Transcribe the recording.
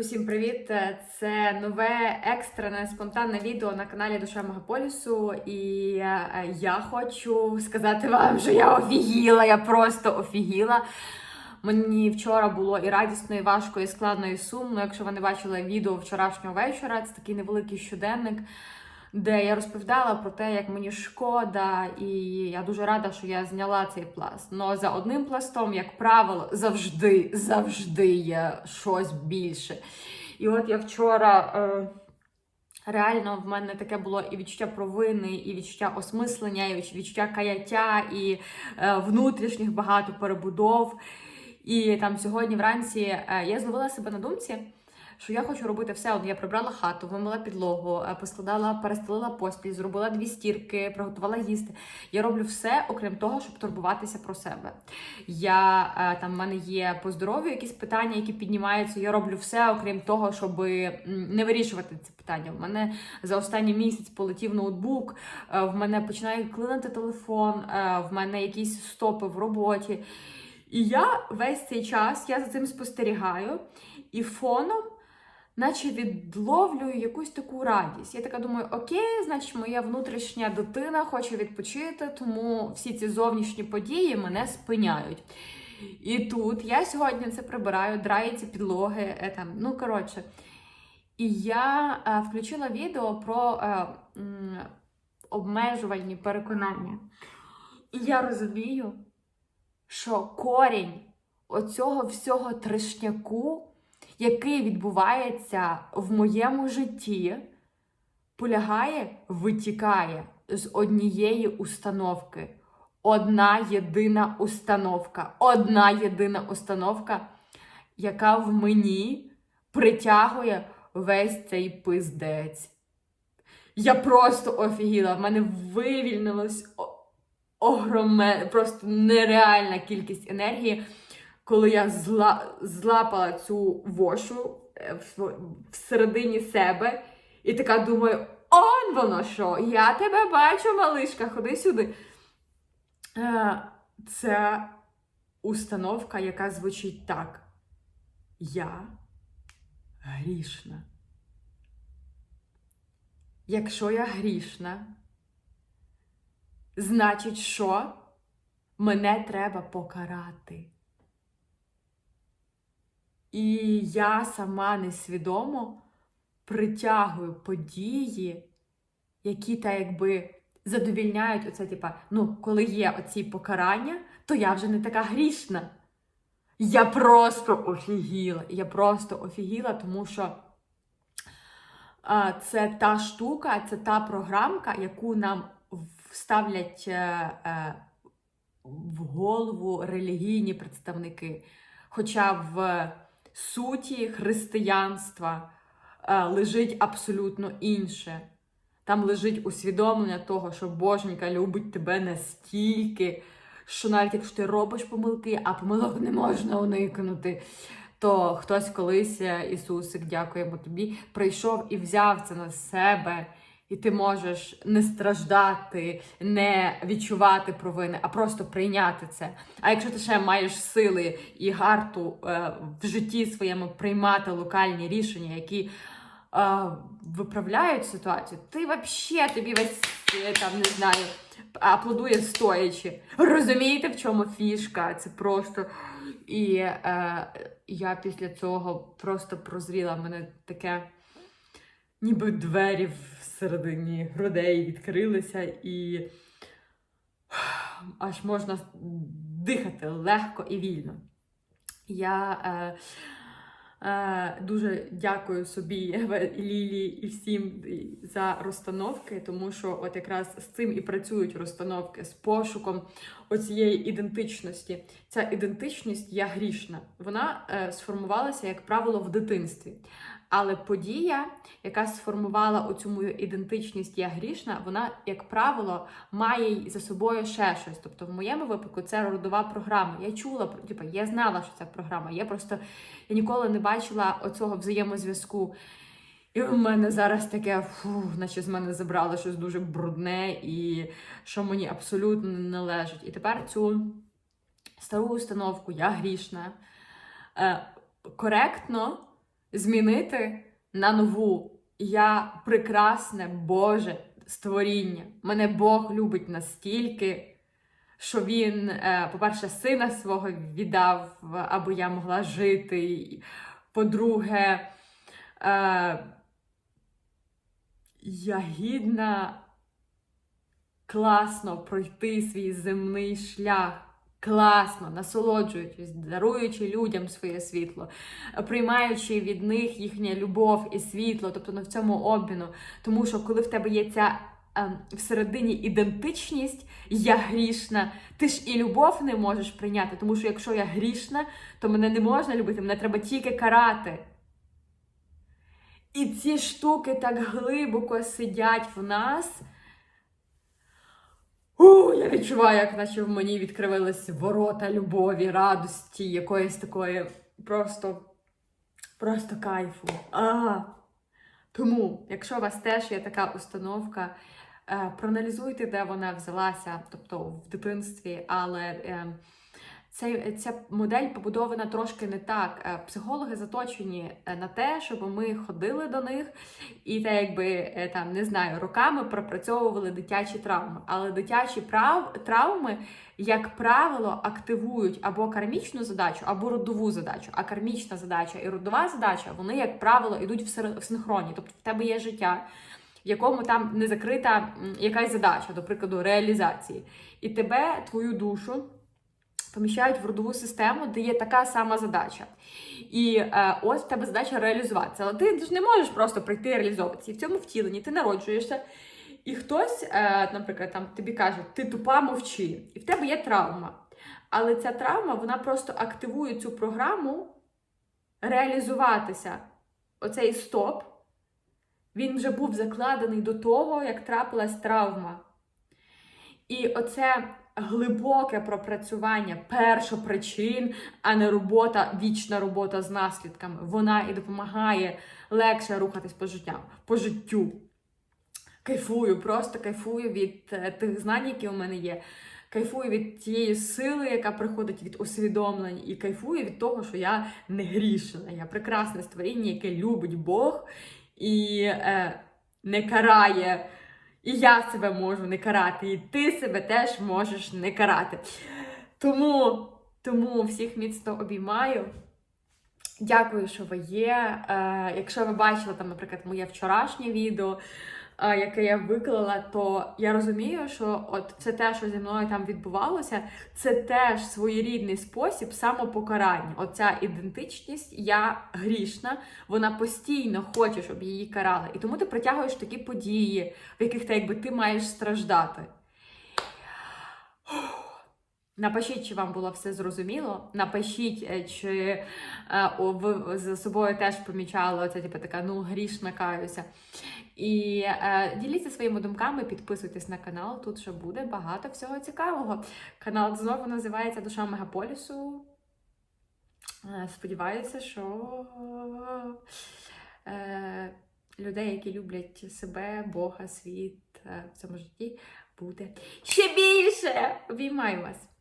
Усім привіт! Це нове екстрене спонтанне відео на каналі Душа Мегаполісу. І е, я хочу сказати вам, що я офігіла, я просто офігіла. Мені вчора було і радісно, і важко, і складно, і сумно. Якщо ви не бачили відео вчорашнього вечора, це такий невеликий щоденник, де я розповідала про те, як мені шкода, і я дуже рада, що я зняла цей пласт. Но за одним пластом, як правило, завжди, завжди є щось більше. І от я вчора. Е... Реально, в мене таке було і відчуття провини, і відчуття осмислення, і відчуття каяття, і е, внутрішніх багато перебудов. І там сьогодні вранці е, я зловила себе на думці, що я хочу робити все. От я прибрала хату, вимила підлогу, е, поскладала, перестелила постіль, зробила дві стірки, приготувала їсти. Я роблю все, окрім того, щоб турбуватися про себе. Я е, там в мене є по здоров'ю якісь питання, які піднімаються. Я роблю все, окрім того, щоб не вирішувати ці питання. В мене за останній місяць полетів ноутбук, е, в мене починає клинити телефон, в мене якісь стопи в роботі. І я весь цей час я за цим спостерігаю і фоном, наче відловлюю якусь таку радість. Я така думаю, окей, значить, моя внутрішня дитина хоче відпочити, тому всі ці зовнішні події мене спиняють. І тут я сьогодні це прибираю, ці підлоги. е, Там, ну, коротше. І я е, включила відео про е, м, обмежувальні переконання. І я розумію, що корінь оцього всього трешняку, який відбувається в моєму житті, полягає, витікає з однієї установки. Одна єдина установка. Одна єдина установка, яка в мені притягує весь цей пиздець. Я просто офігіла. В мене вивільнилось о- просто нереальна кількість енергії, коли я зла, злапала цю вошу е, всередині себе і така думаю: он воно що! Я тебе бачу, малишка, ходи сюди. Е, Це установка, яка звучить так. Я грішна. Якщо я грішна, значить, що мене треба покарати. І я сама несвідомо притягую події, які та якби задовільняють оце, типа, ну, коли є оці покарання, то я вже не така грішна. Я просто офігіла. Я просто офігіла, тому що це та штука, це та програмка, яку нам вставлять е, е, в голову релігійні представники. Хоча в суті християнства е, лежить абсолютно інше. Там лежить усвідомлення того, що Боженька любить тебе настільки, що навіть якщо ти робиш помилки, а помилок не можна уникнути, то хтось колись, е, Ісусик, дякуємо тобі, прийшов і взяв це на себе. І ти можеш не страждати, не відчувати провини, а просто прийняти це. А якщо ти ще маєш сили і гарту е, в житті своєму приймати локальні рішення, які е, виправляють ситуацію, ти взагалі тобі весь там не знаю, аплодує стоячи. Розумієте, в чому фішка? Це просто. І е, я після цього просто прозріла в мене таке, ніби двері всередині грудей відкрилися, і аж можна дихати легко і вільно. Я е, е, дуже дякую собі, Лілі і всім за розстановки, тому що от якраз з цим і працюють розстановки, з пошуком оцієї ідентичності. Ця ідентичність я грішна. Вона е, сформувалася, як правило, в дитинстві. Але подія, яка сформувала оцю мою ідентичність я грішна, вона, як правило, має за собою ще щось. Тобто, в моєму випадку це родова програма. Я чула типу, я знала, що це програма. Я просто я ніколи не бачила оцього взаємозв'язку. І в мене зараз таке, фу, наче з мене забрали щось дуже брудне і що мені абсолютно не належить. І тепер цю стару установку я грішна. Е, коректно змінити на нову. Я прекрасне Боже створіння. Мене Бог любить настільки, що він, е, по-перше, сина свого віддав, аби я могла жити. По-друге, е, я гідна класно пройти свій земний шлях. Класно, насолоджуючись, даруючи людям своє світло, приймаючи від них їхнє любов і світло, тобто на цьому обміну. Тому що коли в тебе є ця е, всередині ідентичність, я грішна, ти ж і любов не можеш прийняти, тому що якщо я грішна, то мене не можна любити, мене треба тільки карати. І ці штуки так глибоко сидять в нас. У, я відчуваю, як наче в мені відкривились ворота любові, радості, якоїсь такої просто, просто кайфу. А. Тому, якщо у вас теж є така установка, е, проаналізуйте, де вона взялася, тобто в дитинстві, але цей, ця модель побудована трошки не так. Е, Психологи заточені е, на те, щоб ми ходили до них і те, якби е, там не знаю, роками пропрацьовували дитячі травми. Але дитячі прав, травми, як правило, активують або кармічну задачу, або родову задачу. А кармічна задача і родова задача, вони, як правило, йдуть в синхроні. Тобто в тебе є життя. В якому там не закрита якась задача, до прикладу, реалізації. І тебе, твою душу, поміщають в родову систему, де є така сама задача. І е, ось в тебе задача реалізуватися. Але ти ж не можеш просто прийти реалізовуватися. І в цьому втіленні ти народжуєшся. І хтось, е, наприклад, там тобі каже, ти тупа мовчи, і в тебе є травма. Але ця травма вона просто активує цю програму реалізуватися. Оцей стоп, він вже був закладений до того, як трапилась травма. І оце глибоке пропрацювання першопричин, а не робота, вічна робота з наслідками. Вона і допомагає легше рухатись по життям, по життю. Кайфую, просто кайфую від е, тих знань, які у мене є. Кайфую від тієї сили, яка приходить від усвідомлень, і кайфую від того, що я не грішна. Я прекрасне створіння, яке любить Бог і е, не карає. І я себе можу не карати, і ти себе теж можеш не карати. Тому, тому всіх міцно обіймаю. Дякую, що ви є. Е, якщо ви бачили там, наприклад, моє вчорашнє відео, яке я виклала, то я розумію, що от це те, що зі мною там відбувалося, це теж своєрідний спосіб самопокарання. Оця ідентичність, я грішна, вона постійно хоче, щоб її карали. І тому ти притягуєш такі події, в яких ти, якби, ти маєш страждати. Напишіть, чи вам було все зрозуміло. Напишіть, е, чи е, ви за собою теж помічали оце, типу, така ну грішна каюся. І е, діліться своїми думками, підписуйтесь на канал. Тут ще буде багато всього цікавого. Канал знову називається Душа Мегаполісу. Е, сподіваюся, що е, людей, які люблять себе, Бога, світ е, в цьому житті, буде ще більше. Обіймаю вас!